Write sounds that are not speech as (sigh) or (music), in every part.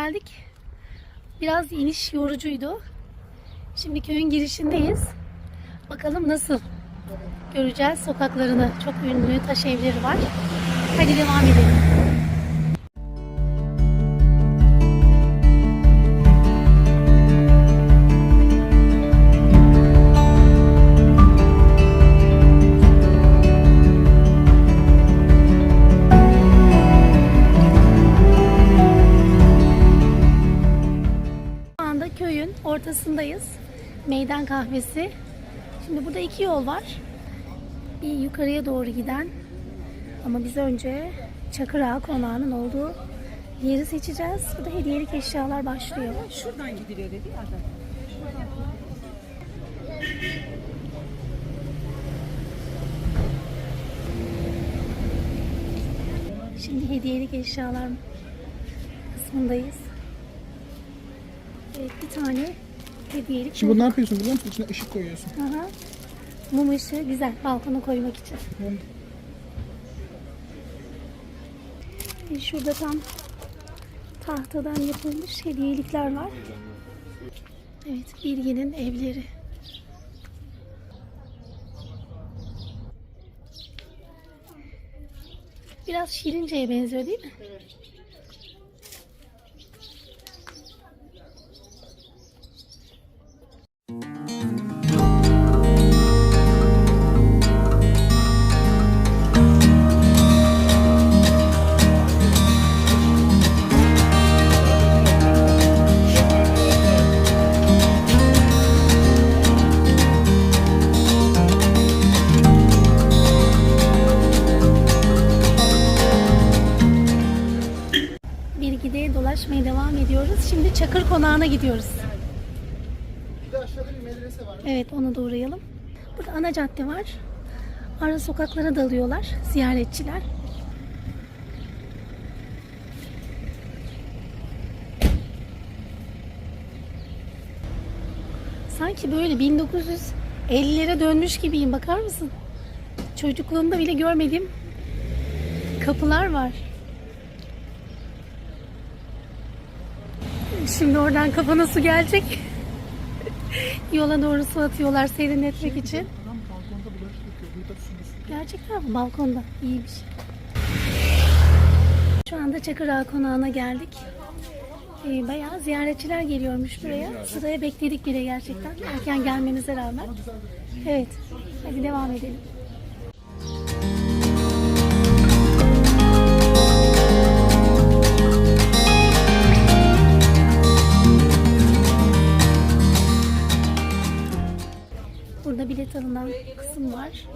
geldik. Biraz iniş yorucuydu. Şimdi köyün girişindeyiz. Bakalım nasıl göreceğiz sokaklarını. Çok ünlü taş evleri var. Hadi devam edelim. Ortasındayız. Meydan kahvesi. Şimdi burada iki yol var. Bir yukarıya doğru giden ama biz önce Çakır Ağa konağının olduğu yeri seçeceğiz. Burada hediyelik eşyalar başlıyor. Şuradan gidiliyor dedi ya da. Şimdi hediyelik eşyalar kısmındayız. Evet bir tane hediyelik. Şimdi bunu ne yapıyorsun biliyor musun? İçine ışık koyuyorsun. Aha. Mum ışığı güzel balkona koymak için. Mum. E, Şurada tam tahtadan yapılmış hediyelikler var. Evet, Bilge'nin evleri. Biraz Şirince'ye benziyor değil mi? Bilgi'de Konağı'na gidiyoruz. Bir de aşağıda bir medrese var. Evet ona da uğrayalım. Burada ana cadde var. Ara sokaklara dalıyorlar ziyaretçiler. Sanki böyle 1950'lere dönmüş gibiyim bakar mısın? Çocukluğumda bile görmediğim kapılar var. Şimdi oradan kafana su gelecek. (laughs) Yola doğru su atıyorlar serinletmek için. Adam balkonda. Gerçekten? Balkonda. İyiymiş. Şu anda Çakır Ağa Konağı'na geldik. Ee, bayağı ziyaretçiler geliyormuş buraya. Sıraya bekledik bile gerçekten. Erken gelmemize rağmen. Evet. Hadi devam edelim. Alınan kısım var.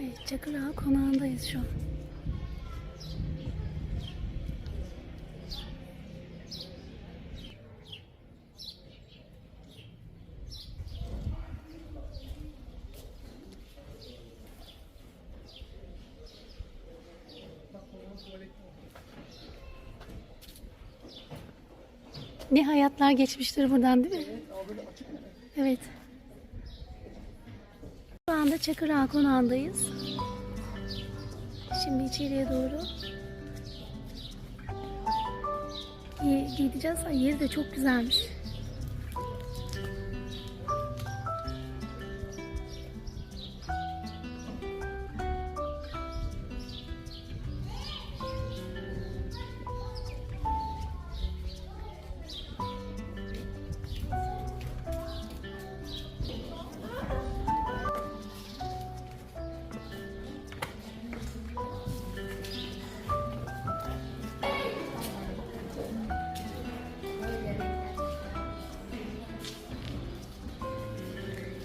Evet, konağındayız şu an. Ne hayatlar geçmiştir buradan değil mi? Evet. Şu anda Çakır Ağa konağındayız. Şimdi içeriye doğru gideceğiz. Yeri de çok güzelmiş.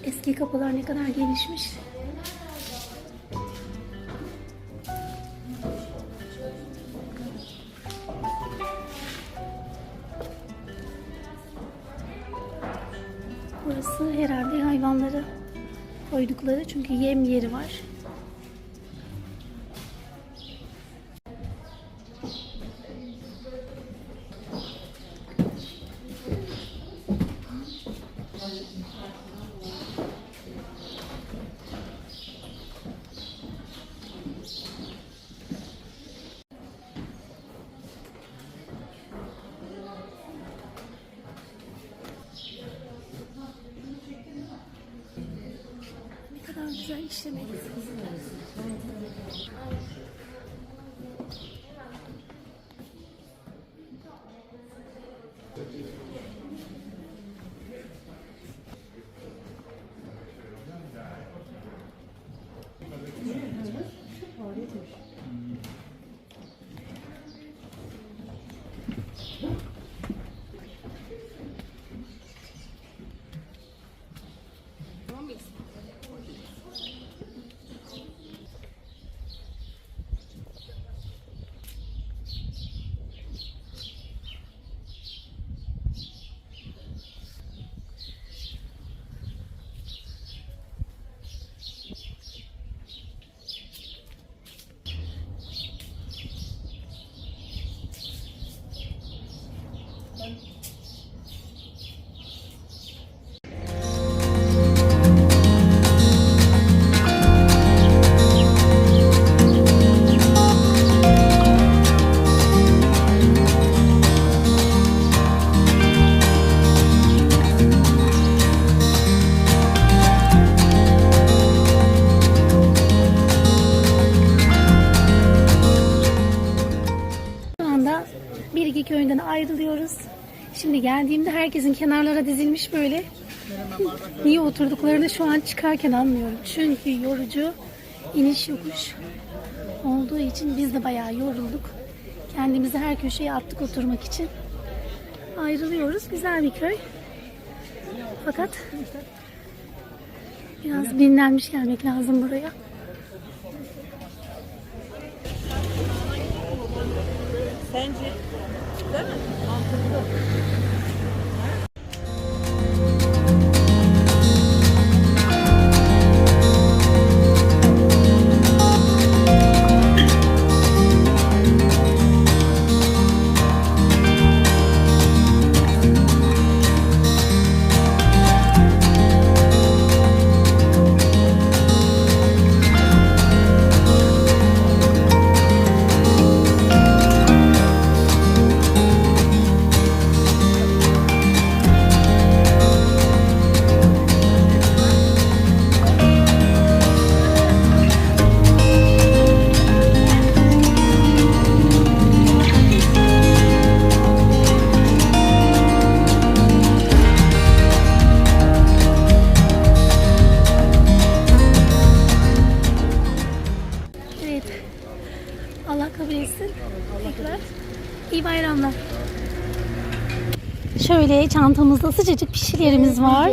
Eski kapılar ne kadar gelişmiş. Burası herhalde hayvanları koydukları çünkü yem yeri var. İşlemek. Şimdi geldiğimde herkesin kenarlara dizilmiş böyle. Niye oturduklarını şu an çıkarken anlıyorum. Çünkü yorucu iniş yokuş olduğu için biz de bayağı yorulduk. Kendimizi her köşeye attık oturmak için. Ayrılıyoruz. Güzel bir köy. Fakat biraz dinlenmiş gelmek lazım buraya. Sence değil mi? Mantıklı. Tekrar. İyi bayramlar. Şöyle çantamızda sıcacık bir şeylerimiz var.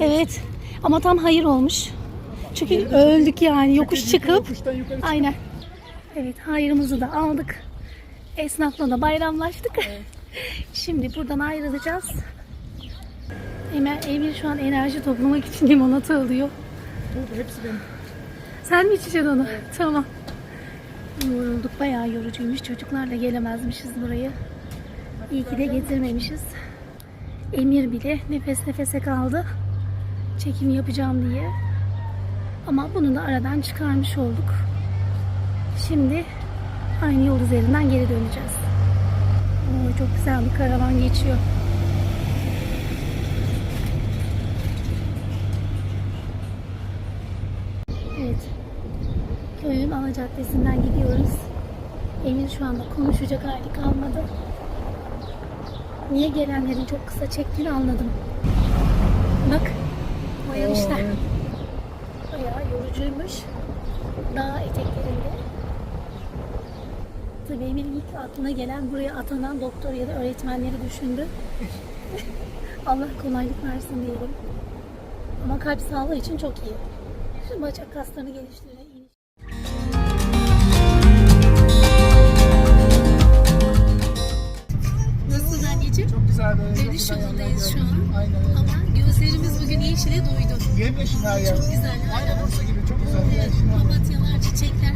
Evet. Ama tam hayır olmuş. Çünkü öldük yani yokuş çıkıp. Aynen. Evet hayırımızı da aldık. Esnafla da bayramlaştık. (laughs) Şimdi buradan ayrılacağız. Emir, Emir şu an enerji toplamak için limonata alıyor. Hepsi benim. Sen mi içeceksin onu? Tamam. Yorulduk. Bayağı yorucuymuş. Çocuklarla gelemezmişiz burayı. İyi ki de getirmemişiz. Emir bile nefes nefese kaldı. Çekim yapacağım diye. Ama bunu da aradan çıkarmış olduk. Şimdi aynı yol üzerinden geri döneceğiz. Oo, çok güzel bir karavan geçiyor. Evet. Köyün ana caddesinden gidiyoruz. Emir şu anda konuşacak hali kalmadı. Niye gelenlerin çok kısa çektiğini anladım. Bak, boyamışlar. Bayağı yorucuymuş. Dağ eteklerinde. Tabii Emir'in ilk aklına gelen buraya atanan doktor ya da öğretmenleri düşündü. (laughs) Allah kolaylık versin diyelim. Ama kalp sağlığı için çok iyi. Bacak kaslarını geliştirerek Dönüş yolundayız şu an. Aynen öyle. Ama gözlerimiz bugün yeşile doydu. Yemyeşil her yer. Çok güzel. Aynen Bursa gibi çok güzel. Evet, papatyalar, çiçekler,